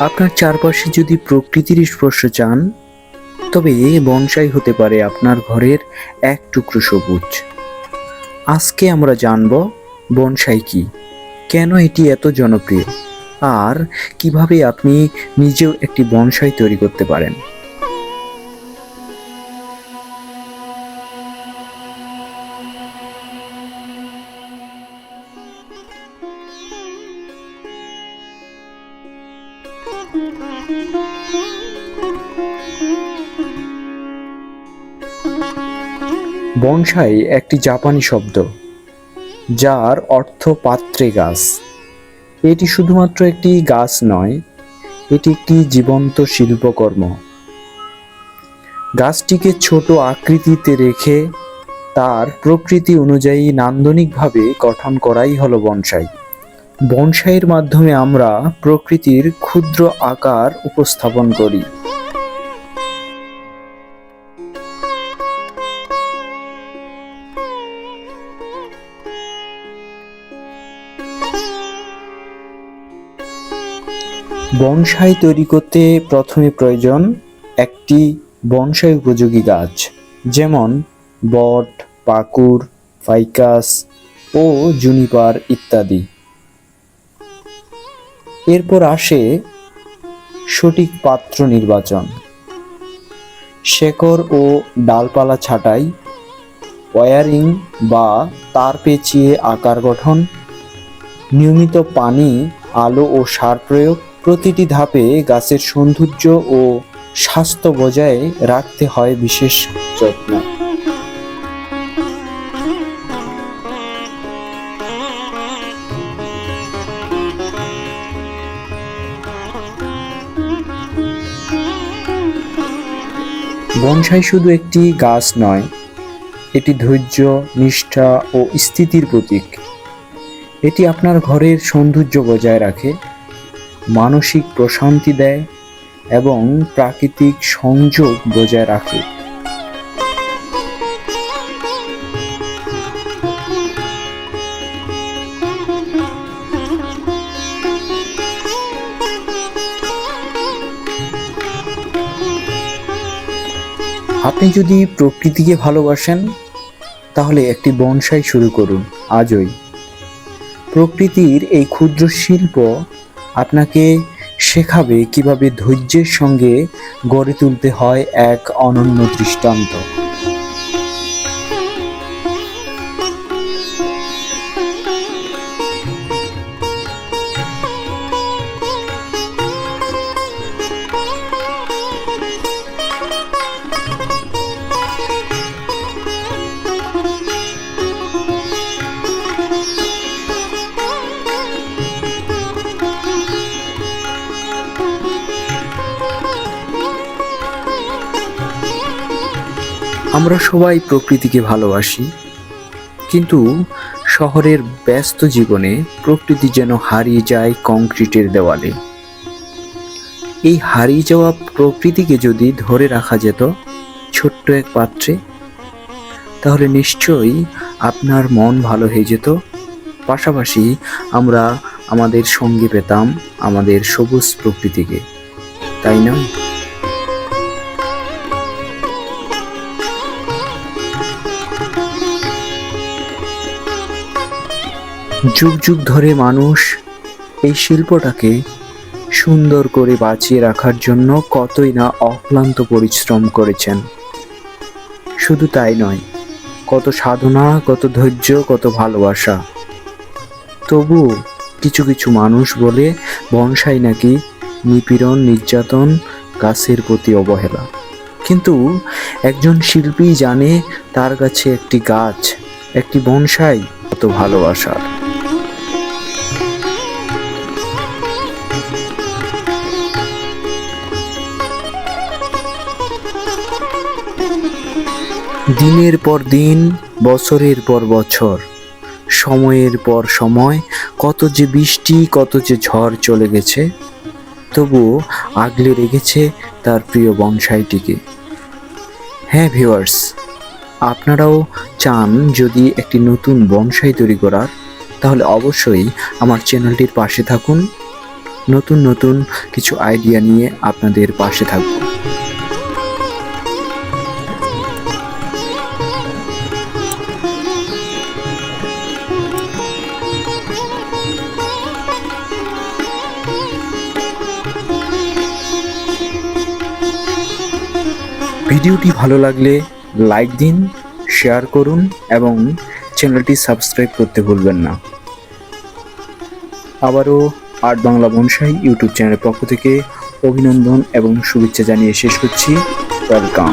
আপনার চারপাশে যদি প্রকৃতির স্পর্শ চান, তবে বনসাই হতে পারে আপনার ঘরের এক টুকরো সবুজ। আজকে আমরা জানব বনসাই কি? কেন এটি এত জনপ্রিয়? আর কীভাবে আপনি নিজেও একটি বনসাই তৈরি করতে পারেন? বনসাই একটি জাপানি শব্দ, যার অর্থ পাত্রে গাছ। এটি শুধুমাত্র একটি গাছ নয়, এটি একটি জীবন্ত শিল্পকর্ম। গাছটিকে ছোট আকৃতিতে রেখে তার প্রকৃতি অনুযায়ী নান্দনিকভাবে গঠন করাই হলো বনসাই। বনসাইয়ের মাধ্যমে আমরা প্রকৃতির ক্ষুদ্র আকার উপস্থাপন করি। বনসাই তৈরি করতে প্রথমে প্রয়োজন একটি বনসাই উপযোগী গাছ, যেমন বট পাকুর ফাইকাস ও জুনিপার ইত্যাদি। এরপর আসে সঠিক পাত্র নির্বাচন। শেকড় ও ডালপালা ছাঁটাই, ওয়ারিং বা তার পেঁচিয়ে আকার গঠন, নিয়মিত পানি, আলো ও সার প্রয়োগ প্রতিটি ধাপে গাছের সৌন্দর্য ও স্বাস্থ্য বজায় রাখতে হয় বিশেষ যত্ন। বনসাই শুধু একটি গাছ নয়, এটি ধৈর্য, নিষ্ঠা ও স্থিতির প্রতীক। এটি আপনার ঘরের সৌন্দর্য বজায় রাখে, মানসিক প্রশান্তি দেয় এবং প্রাকৃতিক সংযোগ বজায় রাখে। আপনি যদি প্রকৃতিকে ভালোবাসেন, তাহলে একটি বনসাই শুরু করুন, আজই। প্রকৃতির এই ক্ষুদ্র শিল্প আপনাকে শেখাবে কীভাবে ধৈর্যের সঙ্গে গড়ে তুলতে হয় এক অনন্য দৃষ্টান্ত। আমরা সবাই প্রকৃতিকে ভালোবাসি, কিন্তু শহরের ব্যস্ত জীবনে প্রকৃতি যেন হারিয়ে যায় কংক্রিটের দেওয়ালে। এই হারিয়ে যাওয়া প্রকৃতিকে যদি ধরে রাখা যেত, ছোট্ট এক পাত্রে, তাহলে নিশ্চয়ই আপনার মন ভালো হয়ে যেত। পাশাপাশি আমরা আমাদের সঙ্গে পেতাম আমাদের সবুজ প্রকৃতিকে, তাই নয়? যুগ যুগ ধরে মানুষ এই শিল্পটাকে সুন্দর করে বাঁচিয়ে রাখার জন্য কতই না অক্লান্ত পরিশ্রম করেছেন। শুধু তাই নয়, কত সাধনা, কত ধৈর্য, কত ভালোবাসা। তবু কিছু কিছু মানুষ বলে বনসাই নাকি নিপীড়ন, নির্যাতন গাছের প্রতি অবহেলা। কিন্তু একজন শিল্পী জানে তার কাছে একটি গাছ, একটি বনসাই কত ভালোবাসার। দিনের পর দিন, বছরের পর বছর, সময়ের পর সময়, কত যে বৃষ্টি, কত যে ঝড় চলে গেছে, তবুও আগলে রেখেছে তার প্রিয় বনসাইটিকে। হ্যাঁ ভিউয়ার্স, আপনারাও চান যদি একটি নতুন বনসাই তৈরি করার, তাহলে অবশ্যই আমার চ্যানেলটির পাশে থাকুন। নতুন নতুন কিছু আইডিয়া নিয়ে আপনাদের পাশে থাকব। ভিডিওটি ভালো লাগলে লাইক দিন, শেয়ার করুন এবং চ্যানেলটি সাবস্ক্রাইব করতে ভুলবেন না। আবারও আর্ট বাংলা বনসাই ইউটিউব চ্যানেলের পক্ষ থেকে অভিনন্দন এবং শুভেচ্ছা জানিয়ে শেষ করছি। ওয়েলকাম